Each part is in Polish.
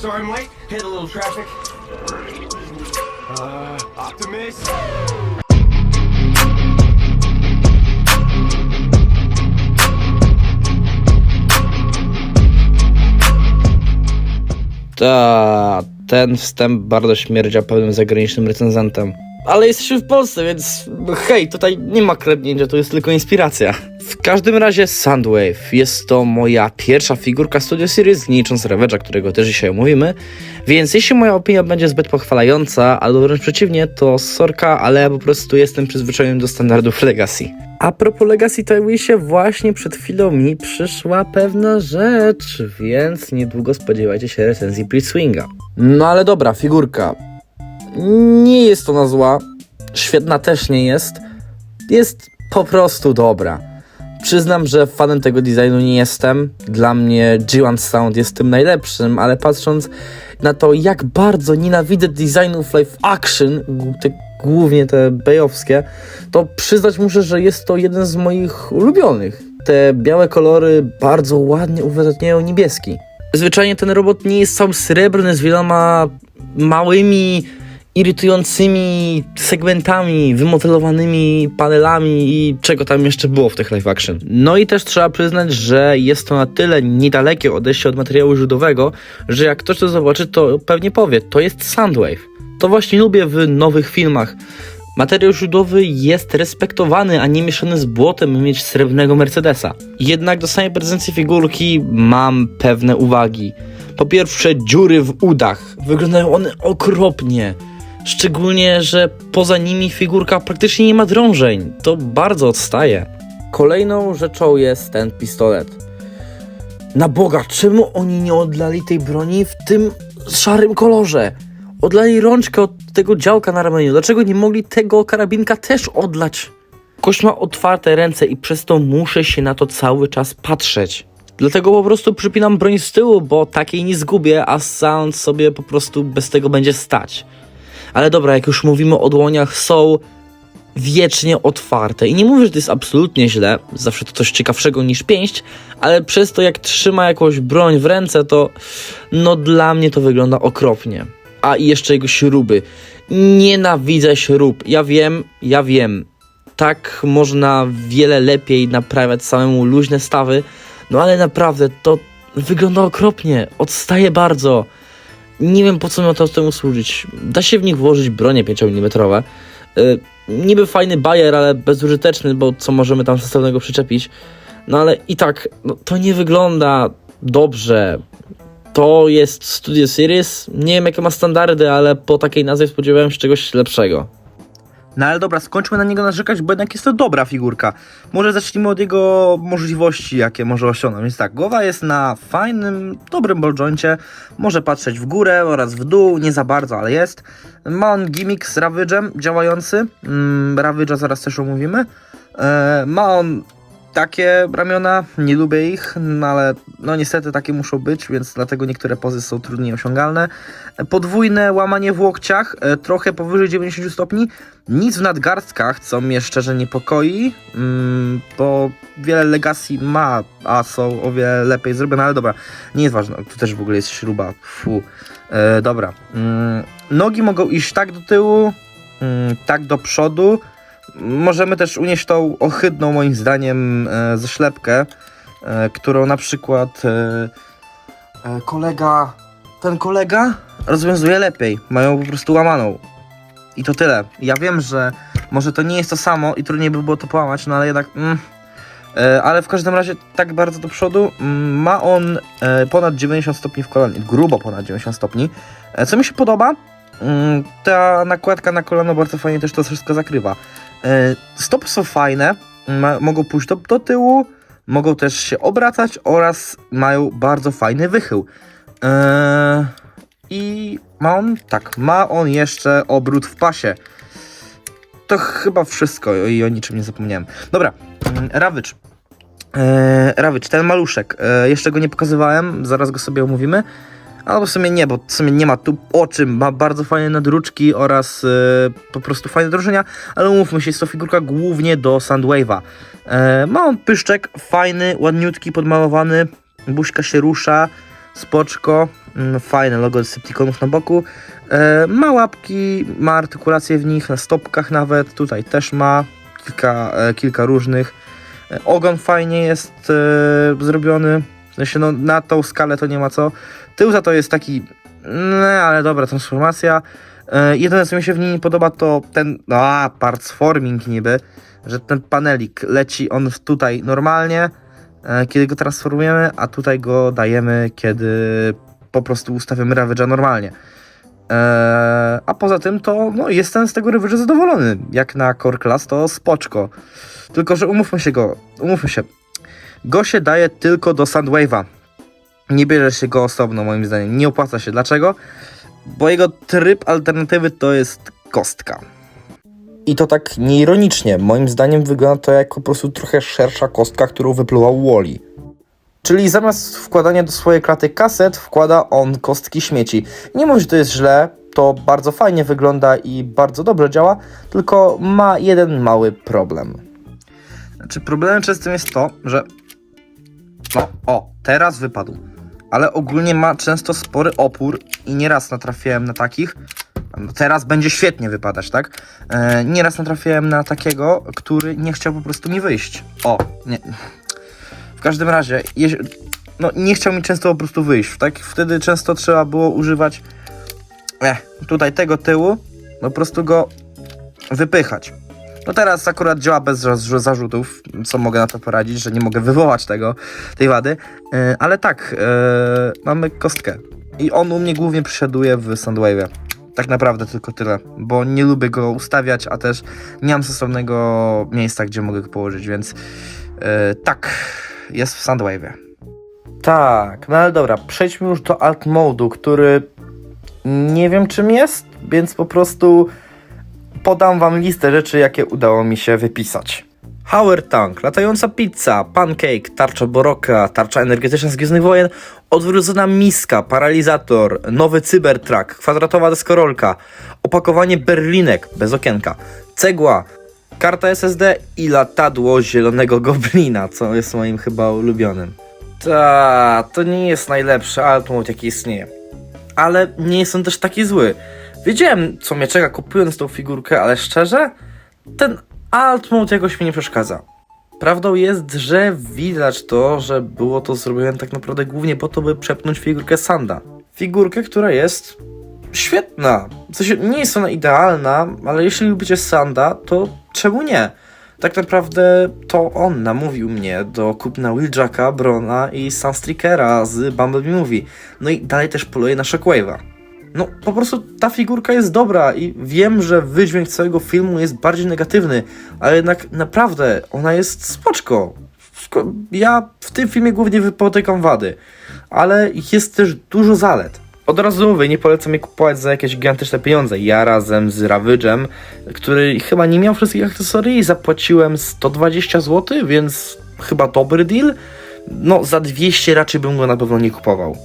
sorry late. Hit a little traffic. Uh, Optimus. Ta, ten wstęp bardzo śmierdzia pełnym zagranicznym recenzentem. Ale jesteśmy w Polsce, więc hej, tutaj nie ma kradnięcia, to jest tylko inspiracja. W każdym razie Soundwave jest to moja pierwsza figurka Studio Series, nie licząc Ravage'a, którego też dzisiaj omówimy. Więc jeśli moja opinia będzie zbyt pochwalająca, albo wręcz przeciwnie, to sorka, ale ja po prostu jestem przyzwyczajony do standardów Legacy. A propos Legacy się właśnie przed chwilą mi przyszła pewna rzecz, więc niedługo spodziewajcie się recenzji Blitzwinga. No ale dobra, figurka. Nie jest ona zła, świetna też nie jest, jest po prostu dobra. Przyznam, że fanem tego designu nie jestem. Dla mnie G1 Sound jest tym najlepszym, ale patrząc na to, jak bardzo nienawidzę designów live action, te, głównie te bejowskie, to przyznać muszę, że jest to jeden z moich ulubionych. Te białe kolory bardzo ładnie uwydatniają niebieski. Zwyczajnie ten robot nie jest cały srebrny z wieloma małymi, irytującymi segmentami, wymodelowanymi panelami i czego tam jeszcze było w tych live action. No i też trzeba przyznać, że jest to na tyle niedalekie odejście od materiału źródłowego, że jak ktoś to zobaczy, to pewnie powie, to jest Soundwave. To właśnie lubię w nowych filmach. Materiał źródłowy jest respektowany, a nie mieszany z błotem, by mieć srebrnego Mercedesa. Jednak do samej prezencji figurki mam pewne uwagi. Po pierwsze, dziury w udach. Wyglądają one okropnie. Szczególnie, że poza nimi figurka praktycznie nie ma drążeń. To bardzo odstaje. Kolejną rzeczą jest ten pistolet. Na Boga, czemu oni nie odlali tej broni w tym szarym kolorze? Odlali rączkę od tego działka na ramieniu. Dlaczego nie mogli tego karabinka też odlać? Kość ma otwarte ręce i przez to muszę się na to cały czas patrzeć. Dlatego po prostu przypinam broń z tyłu, bo takiej nie zgubię, a sound sobie po prostu bez tego będzie stać. Ale dobra, jak już mówimy o dłoniach, są wiecznie otwarte. I nie mówię, że to jest absolutnie źle, zawsze to coś ciekawszego niż pięść, ale przez to jak trzyma jakąś broń w ręce, to no dla mnie to wygląda okropnie. A i jeszcze jego śruby. Nienawidzę śrub. Ja wiem, ja wiem. Tak można wiele lepiej naprawiać samemu luźne stawy, no ale naprawdę to wygląda okropnie. Odstaje bardzo. Nie wiem po co miał to temu służyć. Da się w nich włożyć bronie 5 mm. Yy, niby fajny bajer, ale bezużyteczny, bo co możemy tam sensownego przyczepić. No ale i tak, no, to nie wygląda dobrze. To jest Studio Series. Nie wiem jakie ma standardy, ale po takiej nazwie spodziewałem się czegoś lepszego. No ale dobra, skończmy na niego narzekać, bo jednak jest to dobra figurka. Może zacznijmy od jego możliwości, jakie może osiągnąć. Więc tak, głowa jest na fajnym, dobrym balljoincie. Może patrzeć w górę oraz w dół, nie za bardzo, ale jest. Ma on gimmick z Ravage'em działający. Mm, Ravage'a zaraz też omówimy. E, ma on takie ramiona, nie lubię ich, no ale no niestety takie muszą być, więc dlatego niektóre pozy są trudniej osiągalne. Podwójne łamanie w łokciach, e, trochę powyżej 90 stopni, nic w nadgarstkach, co mnie szczerze niepokoi, mm, bo wiele legacji ma, a są o wiele lepiej zrobione, ale dobra, nie jest ważne, tu też w ogóle jest śruba, fu. E, dobra, mm, nogi mogą iść tak do tyłu, mm, tak do przodu, Możemy też unieść tą ohydną, moim zdaniem, e, ześlepkę, e, którą na przykład e, e, kolega, ten kolega rozwiązuje lepiej. Mają po prostu łamaną. I to tyle. Ja wiem, że może to nie jest to samo i trudniej by było to połamać, no ale jednak. Mm, e, ale w każdym razie tak bardzo do przodu. Mm, ma on e, ponad 90 stopni w kolanie, grubo ponad 90 stopni. E, co mi się podoba, mm, ta nakładka na kolano bardzo fajnie też to wszystko zakrywa. E, Stopy są fajne, mogą pójść do, do tyłu, mogą też się obracać oraz mają bardzo fajny wychył. E, I ma on, tak, ma on jeszcze obrót w pasie. To chyba wszystko i o niczym nie zapomniałem. Dobra, mm, Rawicz. E, Rawicz, ten maluszek. E, jeszcze go nie pokazywałem, zaraz go sobie omówimy. Albo w sumie nie, bo w sumie nie ma tu o czym. Ma bardzo fajne nadruczki oraz e, po prostu fajne drążenia, ale umówmy się, jest to figurka głównie do Sandwave'a. E, ma on pyszczek fajny, ładniutki, podmalowany, buźka się rusza. spoczko, mm, fajne logo Decepticonów na boku, e, ma łapki, ma artykulację w nich, na stopkach nawet, tutaj też ma kilka, e, kilka różnych. E, Ogon fajnie jest e, zrobiony, sensie no, na tą skalę to nie ma co. Tył za to jest taki, no ale dobra transformacja. E, jedyne co mi się w niej nie podoba to ten, a parts forming niby, że ten panelik leci on tutaj normalnie, e, kiedy go transformujemy, a tutaj go dajemy, kiedy po prostu ustawiamy Ravage'a normalnie. E, a poza tym to no, jestem z tego Ravage'a zadowolony. Jak na Core Class to spoczko. Tylko, że umówmy się go, umówmy się. Go się daje tylko do Soundwave'a. Nie bierze się go osobno moim zdaniem. Nie opłaca się. Dlaczego? Bo jego tryb alternatywy to jest kostka. I to tak nieironicznie. Moim zdaniem wygląda to jak po prostu trochę szersza kostka, którą wypluwał Wally. Czyli zamiast wkładania do swojej klaty kaset, wkłada on kostki śmieci. Nie mówię, że to jest źle, to bardzo fajnie wygląda i bardzo dobrze działa, tylko ma jeden mały problem. Znaczy, problemem częstym jest to, że. No, o, teraz wypadł. Ale ogólnie ma często spory opór i nieraz natrafiałem na takich. No teraz będzie świetnie wypadać, tak? E, nieraz natrafiałem na takiego, który nie chciał po prostu mi wyjść. O, nie. W każdym razie, jeś- no, nie chciał mi często po prostu wyjść. Tak? Wtedy często trzeba było używać eh, tutaj tego tyłu, po prostu go wypychać. No teraz akurat działa bez za- zarzutów, co mogę na to poradzić, że nie mogę wywołać tego, tej wady, E, ale tak, e, mamy kostkę i on u mnie głównie przesiaduje w Soundwave'ie. Tak naprawdę tylko tyle, bo nie lubię go ustawiać, a też nie mam stosownego miejsca, gdzie mogę go położyć, więc e, tak, jest w Soundwave'ie. Tak, no ale dobra, przejdźmy już do alt modu, który nie wiem czym jest, więc po prostu podam wam listę rzeczy, jakie udało mi się wypisać. Howard Tank, latająca pizza, pancake, tarcza Boroka, tarcza energetyczna z Gwiezdnych Wojen, odwrócona miska, paralizator, nowy cybertruck, kwadratowa deskorolka, opakowanie berlinek bez okienka, cegła, karta SSD i latadło zielonego goblina, co jest moim chyba ulubionym. Ta, to nie jest najlepszy altmode jaki istnieje. Ale nie jest on też taki zły. Wiedziałem, co mnie czeka kupując tą figurkę, ale szczerze, ten alt mode jakoś mi nie przeszkadza. Prawdą jest, że widać to, że było to zrobione tak naprawdę głównie po to, by przepnąć figurkę Sanda. Figurkę, która jest świetna. W sensie nie jest ona idealna, ale jeśli lubicie Sanda, to czemu nie? Tak naprawdę to on namówił mnie do kupna Wheeljacka, Brona i Sunstreakera z Bumblebee Movie. No i dalej też poluję na Shockwave'a. No, po prostu ta figurka jest dobra i wiem, że wydźwięk całego filmu jest bardziej negatywny, ale jednak naprawdę ona jest spoczko. Ja w tym filmie głównie wypotykam wady, ale jest też dużo zalet. Od razu mówię, nie polecam jej kupować za jakieś gigantyczne pieniądze. Ja razem z Ravage'em, który chyba nie miał wszystkich akcesorii, zapłaciłem 120 zł, więc chyba dobry deal. No, za 200 raczej bym go na pewno nie kupował.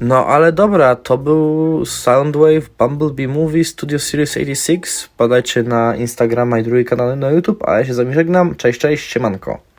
No ale dobra, to był Soundwave Bumblebee Movie Studio Series 86. Podajcie na Instagrama i drugie kanały na YouTube, a ja się z wami żegnam. Cześć, cześć, siemanko.